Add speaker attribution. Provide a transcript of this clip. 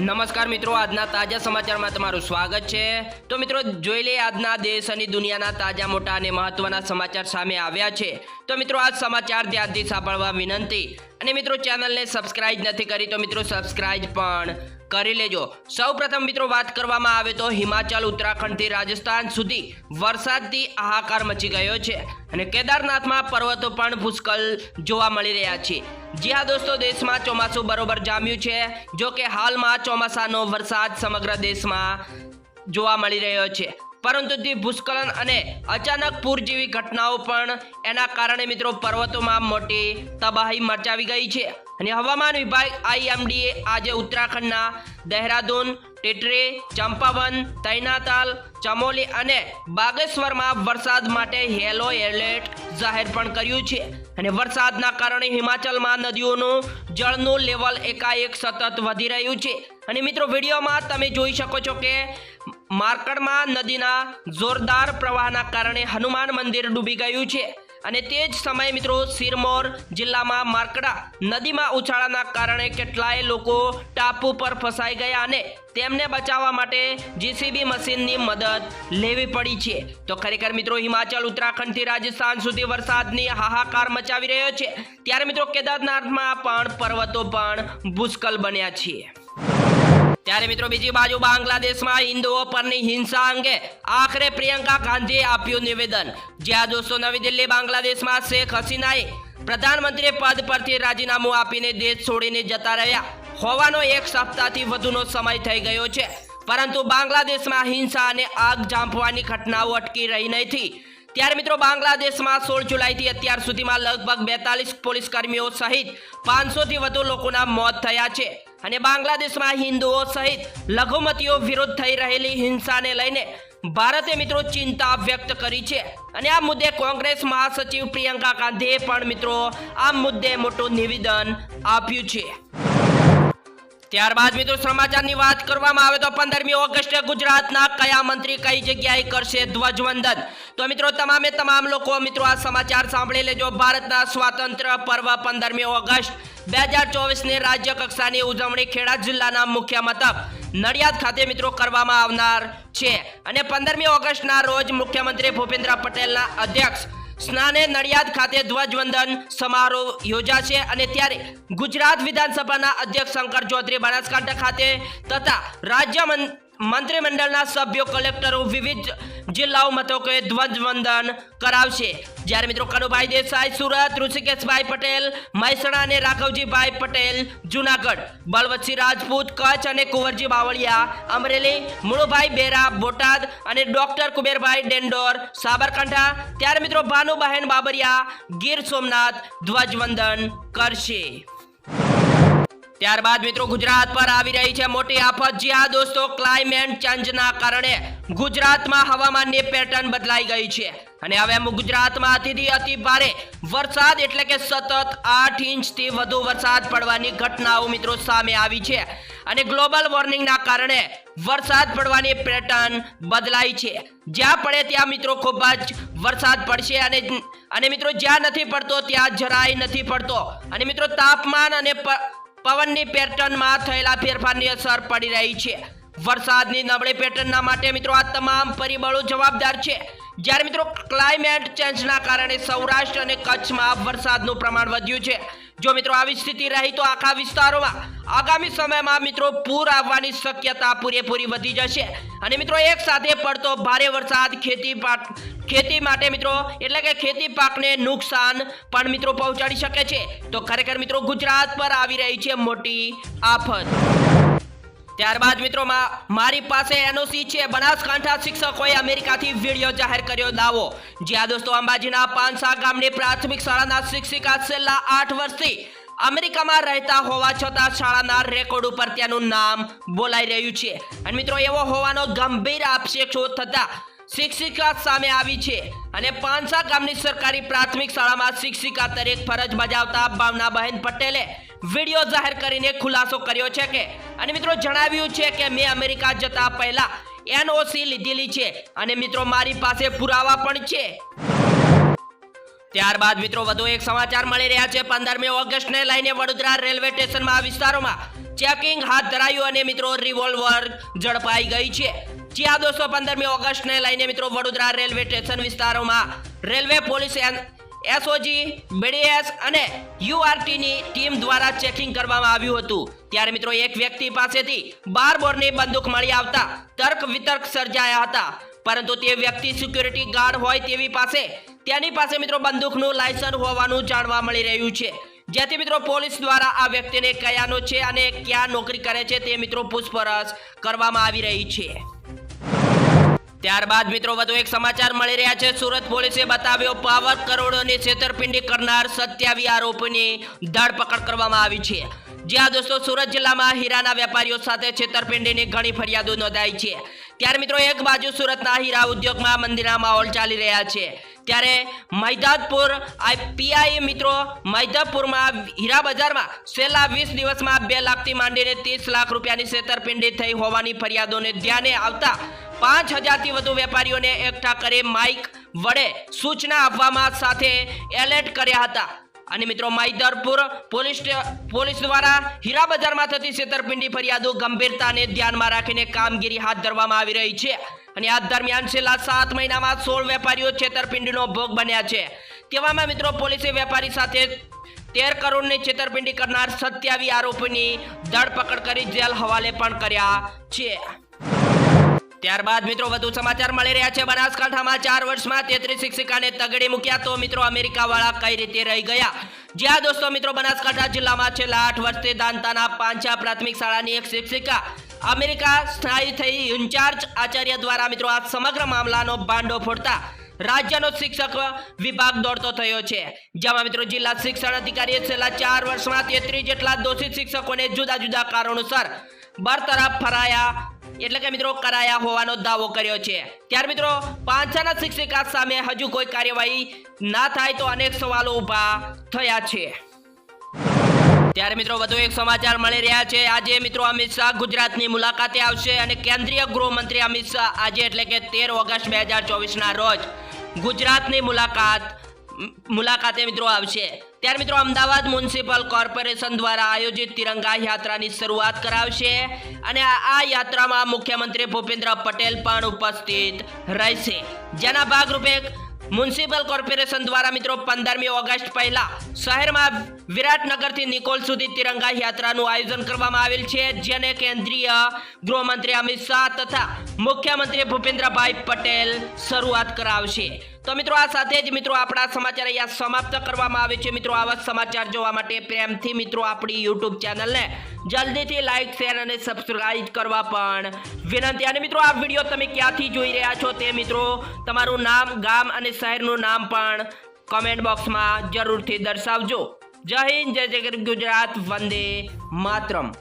Speaker 1: નમસ્કાર મિત્રો, આજના તાજા સમાચારમાં તમારું સ્વાગત છે. તો મિત્રો, જોઈ લઈએ આજના દેશ અને દુનિયાના તાજા, મોટા અને મહત્વના સમાચાર સામે આવ્યા છે. તો મિત્રો, આ સમાચાર ધ્યાનથી સાંભળવા વિનંતી. અને મિત્રો ચેનલને સબસ્ક્રાઇબ નથી કરી તો મિત્રો સબસ્ક્રાઇબ પણ કરી લેજો. સૌ પ્રથમ મિત્રો વાત કરવામાં આવે તો હિમાચલ, ઉત્તરાખંડથી રાજસ્થાન સુધી વરસાદથી હાહાકાર મચી ગયો છે અને કેદારનાથમાં પર્વતો પણ પુષ્કળ જોવા મળી રહ્યા છે. જી હા દોસ્તો, દેશમાં ચોમાસું બરોબર જામ્યું છે. જો કે હાલમાં ચોમાસાનો વરસાદ સમગ્ર દેશમાં જોવા મળી રહ્યો છે. પરંતુ તે ભૂસ્ખલન અને અચાનક પૂર જેવી ઘટનાઓ પણ એના કારણે મિત્રો પર્વતોમાં મોટી તબાહી મચાવી ગઈ છે. અને હવામાન વિભાગ આઈએમડીએ આજે ઉત્તરાખંડના દહેરાદૂન, ટેટરે, ચંપાવન, તૈનાતાલ, ચમોલી અને બાગેશ્વરમાં વરસાદ માટે યેલો એલર્ટ જાહેર પણ કર્યું છે. અને વરસાદના કારણે હિમાચલમાં નદીઓનું જળનું લેવલ એકાએક સતત વધી રહ્યું છે. અને મિત્રો વિડીયોમાં તમે જોઈ શકો છો કે માર્કડમાં નદીના જોરદાર પ્રવાહના કારણે હનુમાન મંદિર ડૂબી ગયું છે. અને તે જ સમયે મિત્રો સિરમોર જિલ્લામાં માર્કડા નદીમાં ઉછાળાના કારણે કેટલાય લોકો ટાપુ પર ફસાઈ ગયા અને તેમને બચાવવા માટે જીસીબી મશીનની મદદ લેવી પડી છે. તો ખરેખર મિત્રો હિમાચલ, ઉત્તરાખંડથી રાજસ્થાન સુધી વરસાદની હાહાકાર મચાવી રહ્યો છે. ત્યારે મિત્રો કેદારનાથમાં પણ પર્વતો પણ ભૂસ્કલ બન્યા છે ત્યારે મિત્રો બીજી બાજુ બાંગ્લાદેશમાં હિન્દુઓ પરની હિંસા અંગે આખરે પ્રિયંકા ગાંધીએ આપ્યું નિવેદન. જ્યાં દોસ્તો નવી દિલ્હી, બાંગ્લાદેશમાં શેખ હસીનાએ પ્રધાનમંત્રી પદ પરથી રાજીનામું આપીને દેશ છોડીને જતા રહ્યા. હોવાનો એક સપ્તાહથી વધુનો સમય થઈ ગયો છે. પરંતુ બાંગ્લાદેશમાં હિંસા અને આગ જાંપવાની ઘટનાઓ અટકી રહી નથી. ત્યારે મિત્રો બાંગ્લાદેશમાં સોળ જુલાઈથી અત્યાર સુધીમાં લગભગ બેતાલીસ પોલીસ કર્મીઓ સહિત પાંચસોથી વધુ લોકોના મોત થયા છે. અને બાંગ્લાદેશમાં હિન્દુઓ સહિત લઘુમતીઓ વિરુદ્ધ થઈ રહેલી હિંસાને લઈને ભારતે મિત્રો ચિંતા વ્યક્ત કરી છે. અને આ મુદ્દે કોંગ્રેસ મહાસચિવ પ્રિયંકા ગાંધીએ પણ મિત્રો આ મુદ્દે મોટું નિવેદન આપ્યું છે. ત્યારબાદ મિત્રો સમાચારની વાત કરવામાં આવે તો પંદરમી ઓગસ્ટે ગુજરાતના કયા મંત્રી કઈ જગ્યાએ કરશે ધ્વજવંદન? તો મિત્રો તમામે તમામ લોકો મિત્રો આ સમાચાર સાંભળી લેજો. ભારતના સ્વાતંત્ર્ય પર્વ પંદરમી ઓગસ્ટ બે હજાર ચોવીસની રાજ્ય કક્ષાની ઉજવણી ખેડા જિલ્લાના મુખ્ય મથક નડિયાદ ખાતે મિત્રો કરવામાં આવનાર છે. અને પંદરમી ઓગસ્ટના રોજ મુખ્યમંત્રી ભૂપેન્દ્ર પટેલના અધ્યક્ષ સ્નાને નડિયાદ ખાતે ધ્વજવંદન સમારોહ યોજાશે અને ત્યારે ગુજરાત વિધાનસભાના અધ્યક્ષ શંકર ચૌધરી બનાસકાંઠા ખાતે તથા રાજ્ય મંત્રીમંડળના સભ્યો, કલેક્ટરો, વિવિધ જિલ્લાઓ મથકોએ ધ્વજવંદન કરાવશે. જ્યારે મિત્રો કનુભાઈ દેસાઈ, સુરત, ઋષિકેશભાઈ પટેલ, મહેસાણા અને રાઘવજીભાઈ પટેલ, જુનાગઢ, બલવતસિંહ રાજપૂત, કચ્છ અને કુંવરજી બાવળિયા, અમરેલી, મુળુભાઈ બેરા, બોટાદ અને ડોક્ટર કુબેરભાઈ ડેન્ડોર સાબરકાંઠા. ત્યારે મિત્રો ભાનુબહેન બાબરિયા ગીર સોમનાથ ધ્વજવંદન કરશે. ત્યારબાદ મિત્રો ગુજરાત પર આવી રહી છે મોટી આફત જી હા દોસ્તો ક્લાઇમેટ ચેન્જના કારણે ગુજરાતમાં હવામાનની પેટર્ન બદલાઈ ગઈ છે. અને હવે ગુજરાતમાં અતિથી અતિ ભારે વરસાદ એટલે કે સતત આઠ ઇંચથી વધુ વરસાદ પડવાની ઘટનાઓ મિત્રો સામે આવી છે. અને ગ્લોબલ વોર્મિંગના કારણે વરસાદ પડવાની પેટર્ન બદલાઈ છે. જ્યાં પડે ત્યાં મિત્રો ખૂબ જ વરસાદ પડશે અને અને મિત્રો જ્યાં નથી પડતો ત્યાં જરાય નથી પડતો. અને મિત્રો તાપમાન અને પવનની પેટર્નમાં થયેલા ફેરફારની અસર પડી રહી છે. વરસાદની નબળી પેટર્નના માટે મિત્રો આ તમામ પરિબળો જવાબદાર છે. જ્યારે મિત્રો ક્લાઇમેટ ચેન્જના કારણે સૌરાષ્ટ્ર અને કચ્છમાં વરસાદનું પ્રમાણ વધ્યું છે. જો મિત્રો આવી સ્થિતિ રહી તો આખા વિસ્તારોમાં આગામી સમયમાં મિત્રો પૂર આવવાની શક્યતા પૂરેપૂરી વધી જશે. અને મિત્રો એક સાથે પડતો ભારે વરસાદ ખેતી પાક, ખેતી માટે મિત્રો એટલે કે ખેતી પાકને નુકસાન પણ મિત્રો પહોંચાડી શકે છે. તો ખરેખર મિત્રો ગુજરાત પર આવી રહી છે મોટી આફત. ત્યારબાદ મિત્રો મારી પાસે એનઓસી છે. બનાસકાંઠા શિક્ષકોએ અમેરિકાથી વીડિયો જાહેર કર્યો દાવો. જ્યાં દોસ્તો, અંબાજીના પાંસા ગામની પ્રાથમિક શાળાના શિક્ષિકા છેલ્લા આઠ વર્ષથી અમેરિકામાં રહેતા હોવા છતાં શાળાના રેકોર્ડ ઉપર તેનું નામ બોલાઈ રહ્યું છે. અને મિત્રો, એવો હોવાનો ગંભીર આક્ષેપ થતા શિક્ષિકા સામે આવી છે અને પાંસા ગામની સરકારી પ્રાથમિક શાળામાં શિક્ષિકા તરીકે ફરજ બજાવતા ભાવનાબહેન પટેલે વીડિયો જાહેર કરીને ખુલાસો કર્યો છે કે, અને મિત્રો જણાવ્યું છે કે મેં અમેરિકા જતા પહેલા એનઓસી લીધેલી છે અને મિત્રો મારી પાસે પુરાવા પણ છે. ત્યારબાદ મિત્રો વધુ એક સમાચાર મળી રહ્યા છે. પંદરમી ઓગસ્ટને લઈને વડોદરા રેલવે સ્ટેશનમાં વિસ્તારોમાં ચેકિંગ હાથ ધરાયું અને મિત્રો રિવોલ્વર ઝડપાઈ ગઈ છે. જ્યાં દોસ્તો પંદરમી ઓગસ્ટને લઈને મિત્રો, વડોદરા રેલવે સ્ટેશન વિસ્તારોમાં રેલવે પોલીસ એસઓજી બીડીએસ અને યુઆરટીની ટીમ દ્વારા ચેકિંગ કરવામાં આવ્યું હતું. ત્યારે મિત્રો, એક વ્યક્તિ પાસેથી બાર બોરની બંદૂક મળી આવતા તર્ક વિતર્ક સર્જાયા હતા. પરંતુ તે વ્યક્તિ સિક્યુરિટી ગાર્ડ હોય તેવી પાસે, તેની પાસે મિત્રો બંદૂકનું લાયસન્સ હોવાનું જાણવા મળી રહ્યું છે. જેથી મિત્રો પોલીસ દ્વારા આ વ્યક્તિને કયાનો છે અને ક્યાં નોકરી કરે છે તે મિત્રો પૂછપરછ કરવામાં આવી રહી છે. ત્યારબાદ મિત્રો વધુ એક સમાચાર મળી રહ્યા છે. સુરત પોલીસે બતાવ્યો, પાવર કરોડોની છેતરપિંડી કરનાર સત્યાવી આરોપીની ધરપકડ કરવામાં આવી છે. જ્યાં દોસ્તો સુરત જિલ્લામાં હીરાના વેપારીઓ સાથે છેતરપિંડીની ઘણી ફરિયાદો નોંધાઈ છે. ત્યારે મિત્રો એક બાજુ સુરતના હીરા ઉદ્યોગમાં મંદિરના માહોલ ચાલી રહ્યા છે. ત્યારે મૈદાદપુર પીઆઈ મિત્રો મૈદાપુરમાં હીરા બજારમાં છેલ્લા વીસ દિવસમાં બે લાખથી માંડીને ત્રીસ લાખ રૂપિયાની છેતરપિંડી થઈ હોવાની ફરિયાદોને ધ્યાને આવતા પાંચ હજારથી વધુ વેપારીઓને એકઠા કરી માઇક વડે સૂચના આપવામાં સાથે એલર્ટ કર્યા હતા. અને મિત્રો માઈદરપુર પોલીસ પોલીસ દ્વારા હીરા બજારમાં થતી છેતરપિંડી ફરિયાદો ગંભીરતાને ધ્યાનમાં રાખીને કામગીરી હાથ ધરવામાં આવી રહી છે. અને આ દરમિયાન છેલ્લા સાત મહિનામાં સોળ વેપારીઓ છેતરપિંડીનો ભોગ બન્યા છે. તેવામાં મિત્રો પોલીસે વેપારી સાથે તેર કરોડની છેતરપિંડી કરનાર સત્યાવી આરોપીની ધરપકડ કરી જેલ હવાલે પણ કર્યા છે. ત્યારબાદ મિત્રો વધુ સમાચાર મળી રહ્યા છે. બનાસકાંઠામાં ચાર વર્ષમાં તેત્રીસ શિક્ષિકાને તગડી મૂક્યા તો મિત્રો અમેરિકા વાળા કઈ રીતે રહી ગયા? જ્યાં દોસ્તો મિત્રો બનાસકાંઠા જિલ્લામાં છેલ્લા આઠ વર્ષથી દાંતાના પાંચા પ્રાથમિક શાળાની એક શિક્ષિકા અમેરિકા સ્થાયી થઈ ઇન્ચાર્જ આચાર્ય દ્વારા મિત્રો આ સમગ્ર મામલાનો ભાંડો ફોડતા રાજ્યનો શિક્ષક વિભાગ દોડતો થયો છે. જેમાં મિત્રો જિલ્લા શિક્ષણ અધિકારીએ છેલ્લા ચાર વર્ષમાં તેત્રીસ જેટલા દોષિત શિક્ષકોને જુદા જુદા કારણોસર બરતરફ ફરાયા એટલે કે મિત્રો કરાયા હોવાનો દાવો કર્યો છે. ત્યાર મિત્રો પાંચાના શિક્ષિકા સામે હજુ કોઈ કાર્યવાહી ના થાય તો અનેક સવાલો ઊભા થયા છે. ત્યારે મિત્રો વધુ એક સમાચાર મળી રહ્યા છે. આજે મિત્રો અમિત શાહ ગુજરાતની મુલાકાતે આવશે અને કેન્દ્રીય ગૃહમંત્રી અમિત શાહ આજે એટલે કે તેર ઓગસ્ટ બે હજાર ચોવીસના રોજ ગુજરાતની મુલાકાત મુલાકાતે મિત્રો આવશે. ત્યારે મિત્રો અમદાવાદ મ્યુનિસિપલ કોર્પોરેશન દ્વારા આયોજિત તિરંગા યાત્રાની શરૂઆત કરાવશે અને આ યાત્રામાં મુખ્યમંત્રી ભૂપેન્દ્ર પટેલ પણ ઉપસ્થિત રહેશે. જેના ભાગરૂપે મ્યુનિસિપલ કોર્પોરેશન દ્વારા મિત્રો પંદરમી ઓગસ્ટ પહેલા શહેરમાં વિરાટનગરથી નિકોલ સુધી તિરંગા યાત્રાનું આયોજન કરવામાં આવેલ છે, જેને કેન્દ્રીય ગૃહમંત્રી અમિત શાહ તથા મુખ્યમંત્રી ભૂપેન્દ્રભાઈ પટેલ શરૂઆત કરાવશે. તો મિત્રો, આ સાથે જ મિત્રો આપણા સમાચાર અહીંયા સમાપ્ત કરવામાં આવે છે. મિત્રો, આવા સમાચાર જોવા માટે પ્રેમથી મિત્રો આપણી યુટ્યુબ ચેનલને જલ્દીથી લાઇક શેર અને સબસ્ક્રાઇબ કરવા પણ વિનંતી. અને મિત્રો, આ વીડિયો તમે ક્યાંથી જોઈ રહ્યા છો તે મિત્રો તમારું નામ, ગામ અને શહેરનું નામ પણ કમેન્ટ બોક્સમાં જરૂરથી દર્શાવજો. જય હિન્દ, જય જય ગુજરાત, વંદે માતરમ.